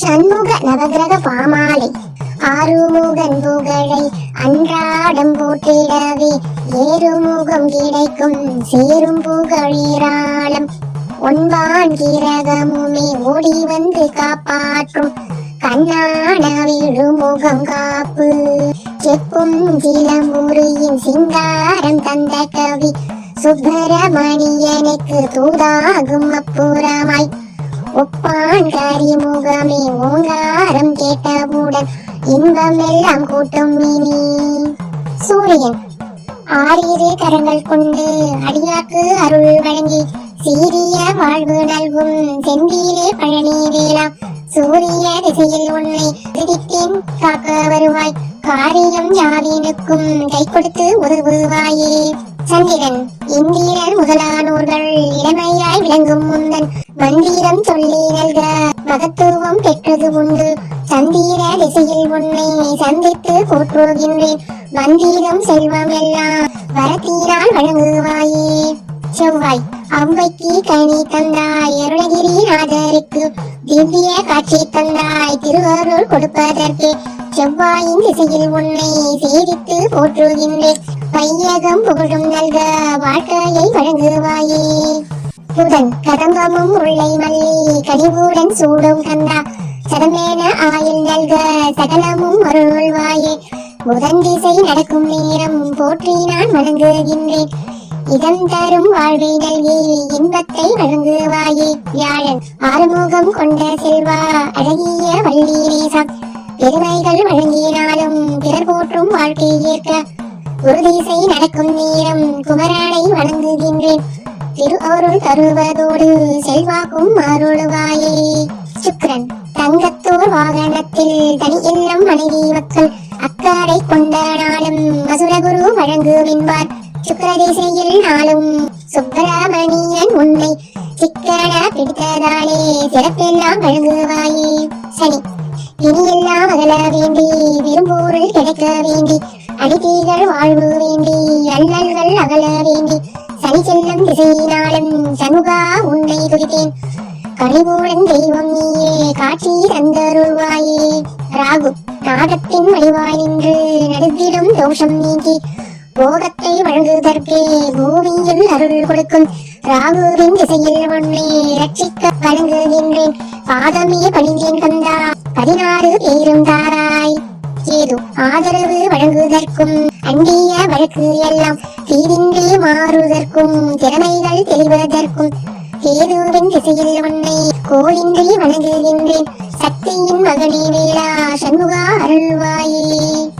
சண்முக நவகிரக பாமாலை ஆறுமுகன் புகழை அன்றாடம் போட்டிடவே ஏறுமுகம் கிடைக்கும் சேரும் புகழீராளம் ஒன்பான் கிரகமுமே ஓடி வந்து காப்பாற்றும் கண்ணான விழுமுகம் காப்பு. செப்பும் சிலம்புரியின் சிங்காரம் தந்த கவி சுப்பிரமணியனுக்கு தூதாகும் அப்புறமாய். ஒப்பான் கரிமுகமே ஓங்காரம் கேட்டவுடன் இன்பம் எல்லாம் கூட்டும் இனி சூரியன் ஆறிரு கரங்கள் கொண்டு அடியாக்கு அருள் வழங்கி சீரிய வாழ்வு நல்கும் செந்தியிலே பழனி வேளாம் சூரிய திசையில் உன்னை திடித்தேன் காக்க வருவாய். காரியம் யாவினுக்கும் கை கொடுத்து உதவுவாயே. சந்திரன் இந்தியர் முதலானோர்கள் இளமையாய் விளங்கும் முந்தன். மந்திரம் சொல்லி மகத்துவம் பெற்றது உண்டு. சந்திர திசையில் உன்னை சந்தித்து போற்றுகின்றேன். மந்திரம் செல்வம் எல்லாம் வரத்தீரால் வழங்குவாயே. செவ்வாய் அம்பைக்கு கனி தந்தாய் அருணகிரி நாதருக்கு திவ்ய காட்சி தந்தாய் திருவாரூர் கொடுப்பதற்கு. செவ்வாயின் திசையில் உன்னை சேவித்து போற்றுகின்றேன். பையகம் புகழும் நல்க வாழ்க்கையை வழங்குவாயே. புதன் கதம்பமும் முல்லை மல்லி கனிவுடன் சூடும் கந்தா. சதமேன ஆயில் நல்க சகலமும் அருள்வாயே. புதன் திசை நடக்கும் நேரம் போற்றி நான் வணங்குகின்றேன். இதம் தரும் வாழ்வை நல்கி இன்பத்தை வழங்குவாயே. வியாழன் ஆறுமுகம் கொண்ட செல்வா அழகிய வள்ளி நேசம் பெருமைகள் வழங்கினாலும் பிறர் போற்றும் வாழ்க்கை ஏற்க உறுதிசை நடக்கும் நேரம் குமரானை வணங்குகின்றேன். திரு அருள் தருவதோடு செல்வாக்கும் அருள்வாயே. சுக்ரன் தங்கத்தோர் வாகனத்தில் தனி இல்லம் மனைவி மக்கள் அக்கறை கொண்ட நாளும் அசுரகுரு வழங்குவின்பார் சுக்கர நாளும் சுப்பிரமணியன் உன்னை சிக்கன பிடித்ததாலே சிறப்பெல்லாம் வழங்குவாயே. சனி இனியெல்லாம் அகல வேண்டி விரும்பூரில் கிடைக்க வேண்டி அடித்தீர்கள் வாழ்வு வேண்டி அல்லல்கள் அகல வேண்டி சனி செல்லும் திசையினாலும் சண்முகா உன்னை துதித்தேன். கழிவுடன் தெய்வம் நீயே காட்சி தந்தருள்வாயே. ராகு நாகத்தின் வடிவாய் நின்று நடுத்திடும் தோஷம் நீங்கி போகத்தை வழங்குவதற்கே பூமியில் அருள் கொடுக்கும். ராகுவின் திசையில் உன்னை ரட்சிக்க வழங்குகின்றேன் பாதமே பணிந்தேன் கந்தா பதினாறு பேரும் தாராய். ஏது ஆதரவு வழங்குவதற்கும் அண்டிய வழக்கு எல்லாம் தீவின்றி மாறுவதற்கும் திறமைகள் தெளிவதற்கும் ஏதுவின் திசையில் உன்னை கோயின்றி வணங்குகின்றேன் சக்தியின் மகனே வேளா சண்முகா அருள்வாயே.